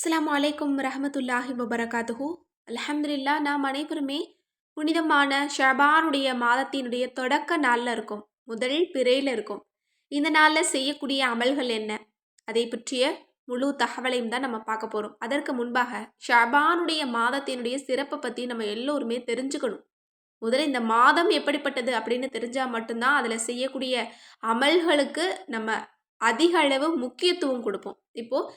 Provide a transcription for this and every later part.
அஸ்லாம் அலைக்கும் ரஹமத்துல்லாஹி வபரகாத்துஹு அல்ஹம்துலில்லா நாம் அனைவருமே புனிதமான ஷபானுடைய மாதத்தினுடைய தொடக்க நாளில் இருக்கும். முதல் பிறையில் இருக்கும். இந்த நாளில் செய்யக்கூடிய அமல்கள் என்ன? அதை பற்றிய முழு தகவலையும் தான் நம்ம பார்க்க போகிறோம் அதற்கு முன்பாக ஷபானுடைய மாதத்தினுடைய சிறப்பை பற்றி நம்ம எல்லோருமே தெரிஞ்சுக்கணும். முதல்ல இந்த மாதம் எப்படிப்பட்டது அப்படின்னு தெரிஞ்சால் மட்டும்தான் அதில் செய்யக்கூடிய அமல்களுக்கு நம்ம அதிக அளவு முக்கியத்துவம் கொடுப்போம். இப்போது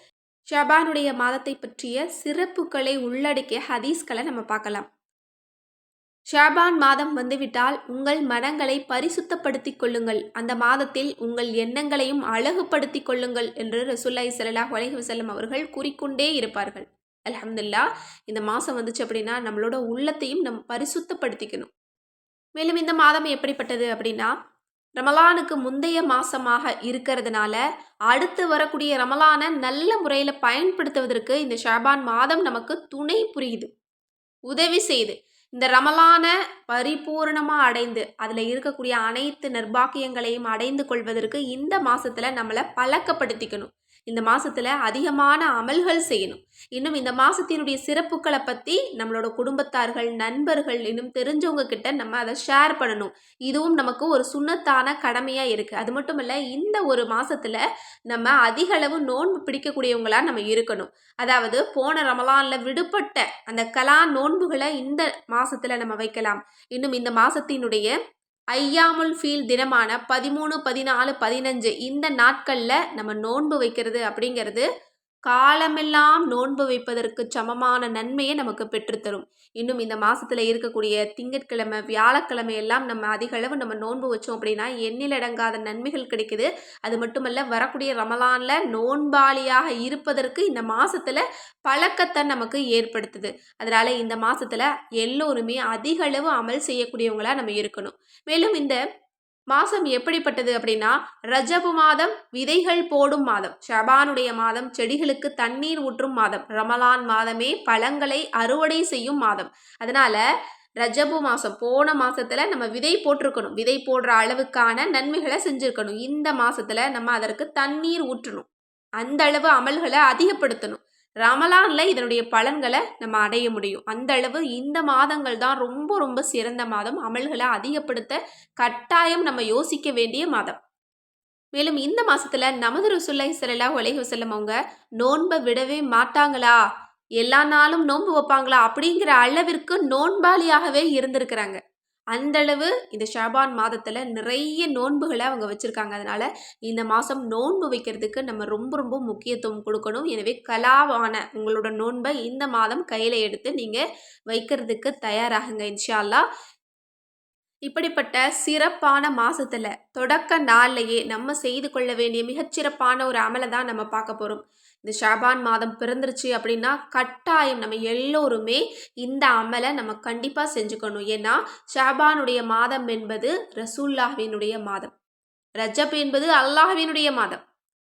ஷபானுடைய மாதத்தை பற்றிய சிறப்புகளை உள்ளடக்கிய ஹதீஸ்களை நம்ம பார்க்கலாம். ஷாபான் மாதம் வந்துவிட்டால் உங்கள் மனங்களை பரிசுத்தப்படுத்திக் கொள்ளுங்கள். அந்த மாதத்தில் உங்கள் எண்ணங்களையும் அழகுபடுத்திக் கொள்ளுங்கள் என்று ரசுல்லாய் சல்லாஹ் அலஹி வசல்லம் அவர்கள் கூறிக்கொண்டே இருப்பார்கள். அலமதுல்லா இந்த மாதம் வந்துச்சு அப்படின்னா நம்மளோட உள்ளத்தையும் நம்ம பரிசுத்தப்படுத்திக்கணும். மேலும் இந்த மாதம் எப்படிப்பட்டது அப்படின்னா ரமலானுக்கு முந்தைய மாசமாக இருக்கிறதுனால அடுத்து வரக்கூடிய ரமலானை நல்ல முறையில் பயன்படுத்துவதற்கு இந்த ஷாபான் மாதம் நமக்கு துணை புரியுது. உதவி செய்யுது இந்த ரமலான பரிபூர்ணமாக அடைந்து அதில் இருக்கக்கூடிய அனைத்து நிர்பாக்கியங்களையும் அடைந்து கொள்வதற்கு இந்த மாதத்தில் நம்மளை பழக்கப்படுத்திக்கணும். இந்த மாதத்தில் அதிகமான அமல்கள் செய்யணும். இன்னும் இந்த மாதத்தினுடைய சிறப்புகளை பற்றி நம்மளோட குடும்பத்தார்கள் நண்பர்கள் இன்னும் தெரிஞ்சவங்க கிட்ட நம்ம அதை ஷேர் பண்ணணும். இதுவும் நமக்கு ஒரு சுண்ணத்தான கடமையாக இருக்குது அது மட்டும் இல்லை இந்த ஒரு மாதத்தில் நம்ம அதிக அளவு நோன்பு பிடிக்கக்கூடியவங்களாக நம்ம இருக்கணும். அதாவது போன ரமலானில் விடுபட்ட அந்த கலா நோன்புகளை இந்த மாதத்தில் நம்ம வைக்கலாம். இன்னும் இந்த மாதத்தினுடைய ஐயாமுல் ஃபீல் தினமான பதிமூணு பதினாலு பதினஞ்சு இந்த நாட்களில் நம்ம நோன்பு வைக்கிறது அப்படிங்கிறது காலமெல்லாம் நோன்பு வைப்பதற்கு சமமான நன்மையை நமக்கு பெற்றுத்தரும். இன்னும் இந்த மாதத்தில் இருக்கக்கூடிய திங்கட்கிழமை வியாழக்கிழமை எல்லாம் நம்ம அதிக அளவு நம்ம நோன்பு வச்சோம் அப்படின்னா எண்ணிலடங்காத நன்மைகள் கிடைக்குது. அது மட்டுமல்ல வரக்கூடிய ரமலானில் நோன்பாளியாக இருப்பதற்கு இந்த மாதத்தில் பழக்கத்தை நமக்கு ஏற்படுத்துது. அதனால் இந்த மாதத்தில் எல்லோருமே அதிக அளவு அமல் செய்யக்கூடியவங்களாக நம்ம இருக்கணும். மேலும் இந்த மாதம் எப்படிப்பட்டது அப்படின்னா ரஜபு மாதம் விதைகள் போடும் மாதம். ஷபானுடைய மாதம் செடிகளுக்கு தண்ணீர் ஊற்றும் மாதம். ரமலான் மாதமே பழங்களை அறுவடை செய்யும் மாதம். அதனால ரஜபு மாதம் போன மாதத்தில் நம்ம விதை போட்டிருக்கணும். விதை போடுற அளவுக்கான நன்மைகளை செஞ்சுருக்கணும். இந்த மாதத்தில் நம்ம அதற்கு தண்ணீர் ஊற்றணும். அந்த அளவு அமல்களை அதிகப்படுத்தணும். ரமலானில் இதனுடைய பலன்களை நம்ம அடைய முடியும். அந்த அளவு இந்த மாதங்கள் தான் ரொம்ப ரொம்ப சிறந்த மாதம். அமல்களை அதிகப்படுத்த கட்டாயம் நம்ம யோசிக்க வேண்டிய மாதம். மேலும் இந்த மாதத்தில் நமது ருசுல்லை சல்லா உலகி வசல்லம் அவங்க நோன்பை விடவே மாட்டாங்களா? எல்லா நாளும் நோன்பு வைப்பாங்களா? அப்படிங்கிற அளவிற்கு நோன்பாளியாகவே இருந்திருக்கிறாங்க. அந்தளவு இந்த ஷாபான் மாதத்தில் நிறைய நோன்புகளை அவங்க வச்சுருக்காங்க. அதனால் இந்த மாதம் நோன்பு வைக்கிறதுக்கு நம்ம ரொம்ப ரொம்ப முக்கியத்துவம் கொடுக்கணும். எனவே கலாவான உங்களோட நோன்பை இந்த மாதம் கையில் எடுத்து நீங்கள் வைக்கிறதுக்கு தயாராகுங்க இன்ஷால்லா இப்படிப்பட்ட சிறப்பான மாதத்தில் தொடக்க நாள்லையே நம்ம செய்து கொள்ள வேண்டிய மிகச்சிறப்பான ஒரு அமலை தான் நம்ம பார்க்க போகிறோம் இந்த ஷாபான் மாதம் பிறந்துருச்சு அப்படின்னா கட்டாயம் நம்ம எல்லோருமே இந்த அமலை நம்ம கண்டிப்பாக செஞ்சுக்கணும். ஏன்னா ஷாபானுடைய மாதம் என்பது ரசூல்லாஹினுடைய மாதம். ரஜப் என்பது அல்லாஹ்வினுடைய மாதம்.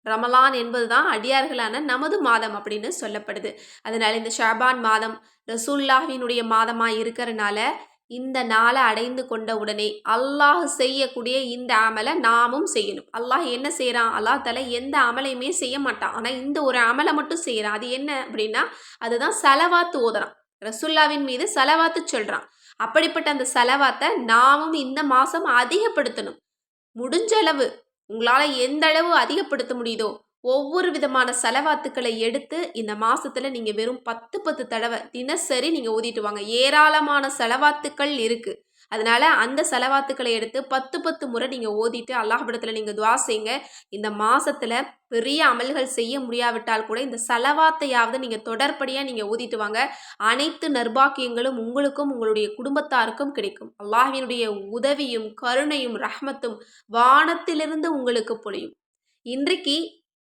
ரமலான் என்பது தான் அடியார்களான நமது மாதம் அப்படின்னு சொல்லப்படுது. அதனால் இந்த ஷாபான் மாதம் ரசூல்லாஹினுடைய மாதமாக இருக்கிறனால இந்த நாளை அடைந்து கொண்ட உடனே அல்லாஹ் செய்யக்கூடிய இந்த அமலை நாமும் செய்யணும். அல்லாஹ் என்ன செய்கிறான் அல்லாஹ் தலை எந்த அமலையுமே செய்ய மாட்டான். ஆனால் இந்த ஒரு அமலை மட்டும் செய்கிறான் அது என்ன அப்படின்னா அதுதான் செலவாத்து ஓதுறான். ரசுல்லாவின் மீது செலவாத்து சொல்கிறான் அப்படிப்பட்ட அந்த செலவாத்தை நாமும் இந்த மாதம் அதிகப்படுத்தணும். முடிஞ்ச அளவு உங்களால் எந்த அளவு அதிகப்படுத்த முடியுதோ ஒவ்வொரு விதமான செலவாத்துக்களை எடுத்து இந்த மாதத்தில் நீங்கள் வெறும் பத்து பத்து தடவை தினசரி நீங்கள் ஊதிட்டு வாங்க. ஏராளமான செலவாத்துக்கள் இருக்குது அதனால் அந்த செலவாத்துக்களை எடுத்து பத்து பத்து முறை நீங்கள் ஓதிட்டு அல்லாஹிடத்தில் நீங்கள் துவா செய்யுங்க இந்த மாதத்தில் பெரிய அமல்கள் செய்ய முடியாவிட்டால் கூட இந்த செலவாத்தையாவது நீங்கள் தொடர்படியாக நீங்கள் ஊதிட்டு வாங்க. அனைத்து நர்பாக்கியங்களும் உங்களுக்கும் உங்களுடைய குடும்பத்தாருக்கும் கிடைக்கும். அல்லாஹினுடைய உதவியும் கருணையும் ரஹ்மத்தும் வானத்திலிருந்து உங்களுக்கு பொழியும். இன்றைக்கு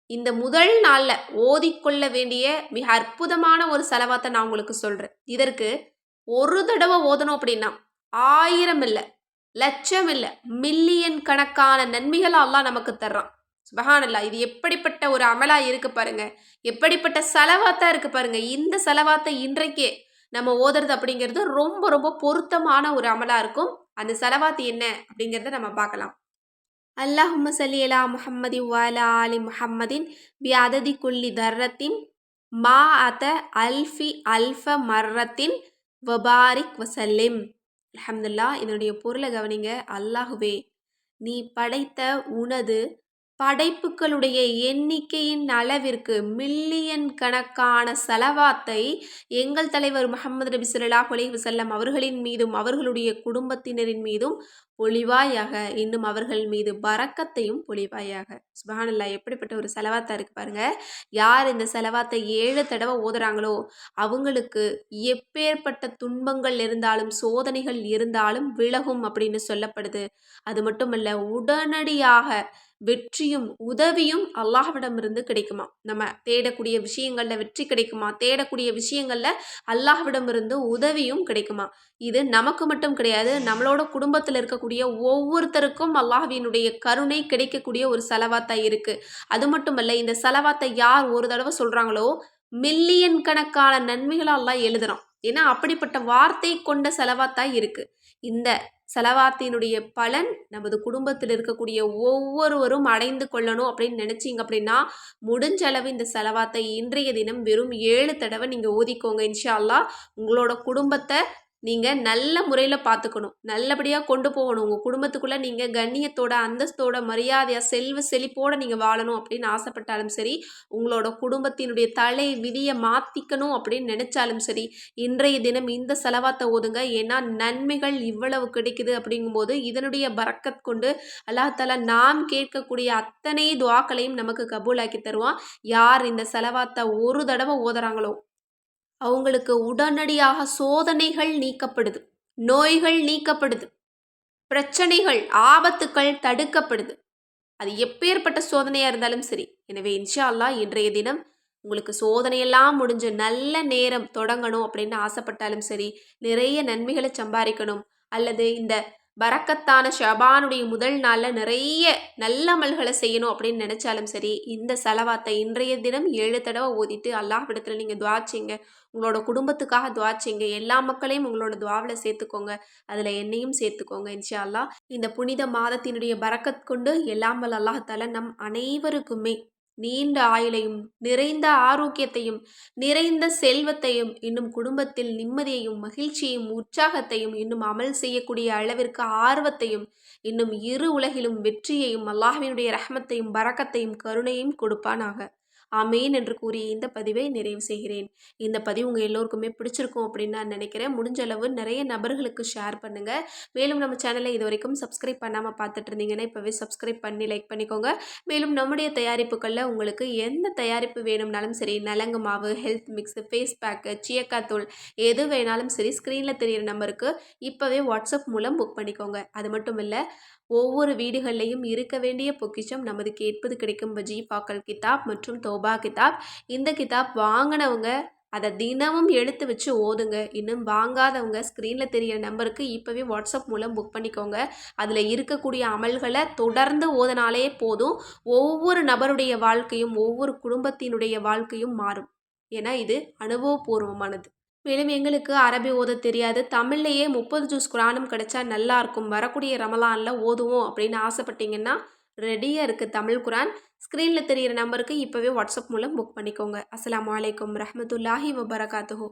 இந்த முதல் நாளில் ஓதிக்கொள்ள வேண்டிய மிக அற்புதமான ஒரு செலவாத்தை நான் உங்களுக்கு சொல்கிறேன் இதற்கு ஒரு தடவை ஓதணும் அப்படின்னா ஆயிரம் இல்லை லட்சம் இல்லை மில்லியன் கணக்கான நன்மைகள் எல்லாம் நமக்கு தர்றான். சுபஹானல்லா இது எப்படிப்பட்ட ஒரு அமலா இருக்கு பாருங்க. எப்படிப்பட்ட செலவாத்தா இருக்கு பாருங்க. இந்த செலவாத்தை இன்றைக்கே நம்ம ஓதுறது அப்படிங்கிறது ரொம்ப ரொம்ப பொருத்தமான ஒரு அமலா இருக்கும். அந்த செலவாத்து என்ன அப்படிங்கிறத நம்ம பார்க்கலாம். அல்லாஹும்ம சலி அலா முஹம்மதி வாலா ஆலி முஹம்மதின் பி அததி குல்லி தர்ரத்தின் மா அத அல்ஃபி அல்ஃப மர்ரத்தின் வபாரிக் வசல்லிம் அல்ஹம்துலில்லாஹ் இதனுடைய பொருளை கவனிங்க அல்லாஹுவே நீ படைத்த உனது படைப்புகளுடைய எண்ணிக்கையின் அளவிற்கு மில்லியன் கணக்கான செலவாத்தை எங்கள் தலைவர் முகமது நபி ஸல்லல்லாஹு அலைஹி வஸல்லம் அவர்களின் மீதும் அவர்களுடைய குடும்பத்தினரின் மீதும் ஒளிவாயாக இன்னும் அவர்கள் மீது பறக்கத்தையும் பொழிவாயாக சுபஹானல்லாஹ் எப்படிப்பட்ட ஒரு செலவாத்தா இருக்கு பாருங்க. யார் இந்த செலவாத்தை ஏழு தடவை ஓதுறாங்களோ அவங்களுக்கு எப்பேற்பட்ட துன்பங்கள் இருந்தாலும் சோதனைகள் இருந்தாலும் விலகும் அப்படின்னு சொல்லப்படுது. அது மட்டுமல்ல உடனடியாக வெற்றியும் உதவியும் அல்லாஹ்விடமிருந்து கிடைக்குமா? நம்ம தேடக்கூடிய விஷயங்களில் வெற்றி கிடைக்குமா? தேடக்கூடிய விஷயங்களில் அல்லாஹ்விடமிருந்து உதவியும் கிடைக்குமா? இது நமக்கு மட்டும் கிடையாது நம்மளோட குடும்பத்தில் இருக்கக்கூடிய ஒவ்வொருத்தருக்கும் அல்லாஹ்வினுடைய கருணை கிடைக்கக்கூடிய ஒரு செலவாத்தா இருக்குது அது மட்டுமல்ல இந்த செலவாத்தை யார் ஒரு தடவை சொல்கிறாங்களோ மில்லியன் கணக்கான நன்மைகளை எழுதுகிறோம் எழுதுறான். ஏன்னா அப்படிப்பட்ட வார்த்தை கொண்ட செலவாத்தா இருக்குது இந்த செலவாத்தினுடைய பலன் நமது குடும்பத்தில் இருக்கக்கூடிய ஒவ்வொருவரும் அடைந்து கொள்ளணும் அப்படின்னு நினச்சிங்க அப்படின்னா முடிஞ்ச அளவு இந்த செலவாத்தை இன்றைய தினம் வெறும் ஏழு தடவை நீங்கள் ஓதிக்கோங்க இன்ஷா அல்லா உங்களோட குடும்பத்தை நீங்கள் நல்ல முறையில் பார்த்துக்கணும் நல்லபடியாக கொண்டு போகணும். உங்கள் குடும்பத்துக்குள்ளே நீங்கள் கண்ணியத்தோட அந்தஸ்தோட மரியாதையாக செல்வ செழிப்போடு நீங்கள் வாழணும் அப்படின்னு ஆசைப்பட்டாலும் சரி உங்களோட குடும்பத்தினுடைய தலை விதியை மாற்றிக்கணும் அப்படின்னு நினச்சாலும் சரி இன்றைய தினம் இந்த செலவாத்தை ஓதுங்க. ஏன்னா நன்மைகள் இவ்வளவு கிடைக்குது அப்படிங்கும்போது இதனுடைய பறக்கத் கொண்டு அல்லாஹால நாம் கேட்கக்கூடிய அத்தனை துவாக்களையும் நமக்கு கபூலாக்கி தருவான். யார் இந்த செலவாத்தை ஒரு தடவை ஓதுறாங்களோ அவங்களுக்கு உடனடியாக சோதனைகள் நீக்கப்படுது நோய்கள் நீக்கப்படுது பிரச்சனைகள் ஆபத்துக்கள் தடுக்கப்படுது. அது எப்பேற்பட்ட சோதனையாக இருந்தாலும் சரி. எனவே இன்ஷா அல்லாஹ் இன்றைய தினம் உங்களுக்கு சோதனையெல்லாம் முடிஞ்சு நல்ல நேரம் தொடங்கணும் அப்படின்னு ஆசைப்பட்டாலும் சரி நிறைய நன்மைகளை சம்பாதிக்கணும். அல்லது இந்த பரக்கத்தான ஷபானுடைய முதல் நாளில் நிறைய நல்ல அமல்களை செய்யணும் அப்படின்னு நினச்சாலும் சரி இந்த செலவாத்தை இன்றைய தினம் ஏழு தடவை ஓதிட்டு அல்லாஹ்விடத்தில் நீங்கள் துவாச்சிங்க உங்களோட குடும்பத்துக்காக துவாச்சிங்க எல்லா மக்களையும் உங்களோட துவாவில் சேர்த்துக்கோங்க. அதில் என்னையும் சேர்த்துக்கோங்க இன்ஷா அல்லாஹ் இந்த புனித மாதத்தினுடைய பரக்கத் கொண்டு எல்லாமல் வல்ல அல்லாஹால நம் அனைவருக்குமே நீண்ட ஆயுளையும் நிறைந்த ஆரோக்கியத்தையும் நிறைந்த செல்வத்தையும் இன்னும் குடும்பத்தில் நிம்மதியையும் மகிழ்ச்சியையும் உற்சாகத்தையும் இன்னும் அமல் செய்யக்கூடிய அளவிற்கு ஆர்வத்தையும் இன்னும் இரு உலகிலும் வெற்றியையும் அல்லாஹினுடைய ரஹமத்தையும் பரக்கத்தையும் கருணையும் கொடுப்பானாக. ஆமேன் என்று கூறி இந்த பதிவை நிறைவு செய்கிறேன். இந்த பதிவு உங்கள் எல்லோருக்குமே பிடிச்சிருக்கும் அப்படின்னு நான் நினைக்கிறேன். முடிஞ்ச அளவு நிறைய நபர்களுக்கு ஷேர் பண்ணுங்கள் மேலும் நம்ம சேனலை இது வரைக்கும் சப்ஸ்கிரைப் பண்ணாமல் பார்த்துட்டு இருந்தீங்கன்னா இப்போவே சப்ஸ்கிரைப் பண்ணி லைக் பண்ணிக்கோங்க. மேலும் நம்முடைய தயாரிப்புகளில் உங்களுக்கு எந்த தயாரிப்பு வேணும்னாலும் சரி நலங்கு மாவு ஹெல்த் மிக்ஸு ஃபேஸ் பேக்கு சியக்காத்தூள் எது வேணாலும் சரி ஸ்க்ரீனில் தெரியிற நம்பருக்கு இப்போவே வாட்ஸ்அப் மூலம் புக் பண்ணிக்கோங்க. அது மட்டும் இல்லை ஒவ்வொரு வீடுகள்லையும் இருக்க வேண்டிய பொக்கிஷம் நமது கேட்பது கிடைக்கும். வஜீஃபாக்கள் கிதாப் மற்றும் தோபா கிதாப். இந்த கிதாப் வாங்கினவங்க அதை தினமும் எடுத்து வச்சு ஓதுங்க. இன்னும் வாங்காதவங்க ஸ்க்ரீனில் தெரியிற நம்பருக்கு இப்போவே வாட்ஸ்அப் மூலம் புக் பண்ணிக்கோங்க. அதில் இருக்கக்கூடிய அமல்களை தொடர்ந்து ஓதனாலே போதும். ஒவ்வொரு நபருடைய வாழ்க்கையும் ஒவ்வொரு குடும்பத்தினுடைய வாழ்க்கையும் மாறும். ஏன்னா இது அனுபவபூர்வமானது. மேலும் எங்களுக்கு அரபி ஓத தெரியாது. தமிழ்லையே முப்பது ஜூஸ் குரானும் கிடைச்சா நல்லா இருக்கும் வரக்கூடிய ரமலானில் ஓதுவோம் அப்படின்னு ஆசைப்பட்டீங்கன்னா ரெடியாக இருக்குது தமிழ் குரான். ஸ்க்ரீனில் தெரிகிற நம்பருக்கு இப்போவே வாட்ஸ்அப் மூலம் புக் பண்ணிக்கோங்க. அஸ்லாம் வலைக்கம் ரஹமத்துல்லாஹி வபரகாத்துஹூ.